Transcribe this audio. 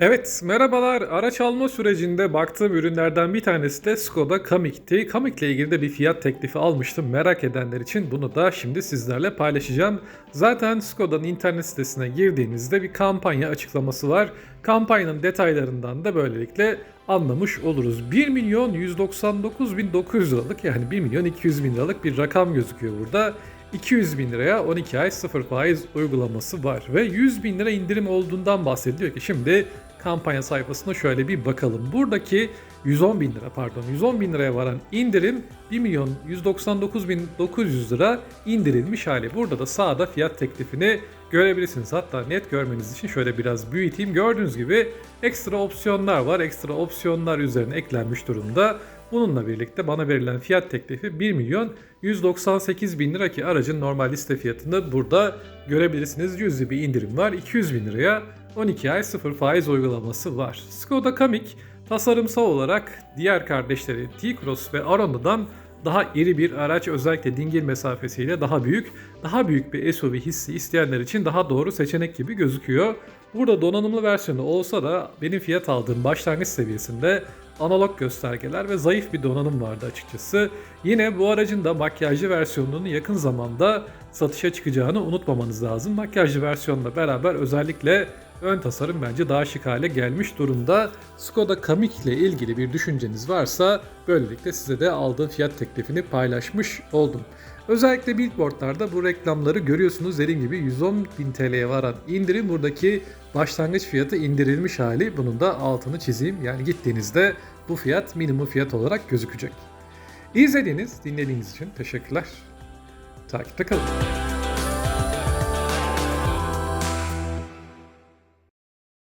Evet, merhabalar. Araç alma sürecinde baktığım ürünlerden bir tanesi de Skoda Kamik'ti. Kamik'le ilgili de bir fiyat teklifi almıştım. Merak edenler için bunu da şimdi sizlerle paylaşacağım. Zaten Skoda'nın internet sitesine girdiğinizde bir kampanya açıklaması var. Kampanyanın detaylarından da böylelikle anlamış oluruz. 1 milyon 199 bin 900 liralık yani 1 milyon 200 bin liralık bir rakam gözüküyor burada. 200 bin liraya 12 ay 0 faiz uygulaması var ve 100 bin lira indirim olduğundan bahsediliyor ki şimdi kampanya sayfasına şöyle bir bakalım. Buradaki 110 bin lira pardon 110 bin liraya varan indirim 1 milyon 199 bin 900 lira indirilmiş hali. Burada da sağda fiyat teklifini görebilirsiniz. Hatta net görmeniz için şöyle biraz büyüteyim. Gördüğünüz gibi ekstra opsiyonlar var. Ekstra opsiyonlar üzerine eklenmiş durumda. Bununla birlikte bana verilen fiyat teklifi 1 milyon 198 bin lira ki aracın normal liste fiyatını burada görebilirsiniz. Yüzde bir indirim var. 200 bin liraya 12 ay 0 faiz uygulaması var. Skoda Kamiq tasarımsal olarak diğer kardeşleri T-Cross ve Arona'dan daha iri bir araç özellikle dingil mesafesiyle daha büyük, daha büyük bir SUV hissi isteyenler için daha doğru seçenek gibi gözüküyor. Burada donanımlı versiyonu olsa da benim fiyat aldığım başlangıç seviyesinde analog göstergeler ve zayıf bir donanım vardı açıkçası. Yine bu aracın da makyajlı versiyonunun yakın zamanda satışa çıkacağını unutmamanız lazım. Makyajlı versiyonla beraber özellikle ön tasarım bence daha şık hale gelmiş durumda. Skoda Kamiq ile ilgili bir düşünceniz varsa böylelikle size de aldığım fiyat teklifini paylaşmış oldum. Özellikle billboardlarda bu reklamları görüyorsunuz. Dediğim gibi 110 bin TL'ye varan indirim buradaki başlangıç fiyatı indirilmiş hali. Bunun da altını çizeyim. Yani gittiğinizde bu fiyat minimum fiyat olarak gözükecek. İzlediğiniz, dinlediğiniz için teşekkürler. Takipte kalın.